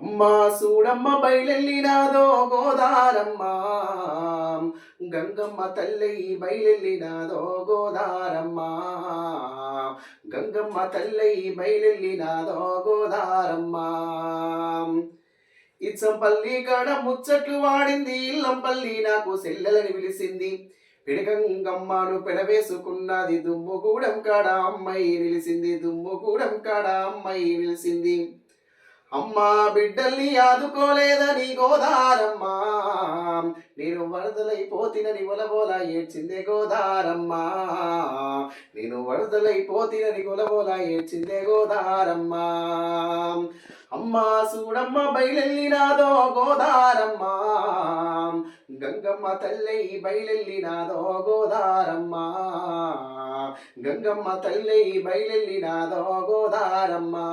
అమ్మా సూడమ్మ బయలెల్లినాదో గోదారమ్మ. గంగమ్మ తల్లి బయలెల్లినాదో గోదారమ్మ. గంగమ్మ తల్లి బయలెల్లినాదో గోదారమ్మ. ఇచ్చంపల్లి కాడ ముచ్చట్లు వాడింది ఇల్లంపల్లి నాకు సెల్లెలని పిలిచింది పిడగంగమ్మను పెడవేసుకున్నది దుమ్ముగూడెం కాడ అమ్మాయి నిలిసింది దుమ్ముగూడెం కాడ అమ్మాయి నిలిసింది అమ్మా బిడ్డల్ని ఆదుకోలేదని గోదారమ్మా. నేను వరదలైపోతినని ఒలబోల ఏడ్చిందే గోదారమ్మా. నేను వరదలైపోతినని గొలబోల ఏడ్చిందే గోదారమ్మా. అమ్మా సూడమ్మ బయలెల్లినాదో గోదారమ్మా. గంగమ్మ తల్లై బయలెల్లినాదో గోదారమ్మా. గంగమ్మ తల్లై బయలెల్లినాదో గోదారమ్మా.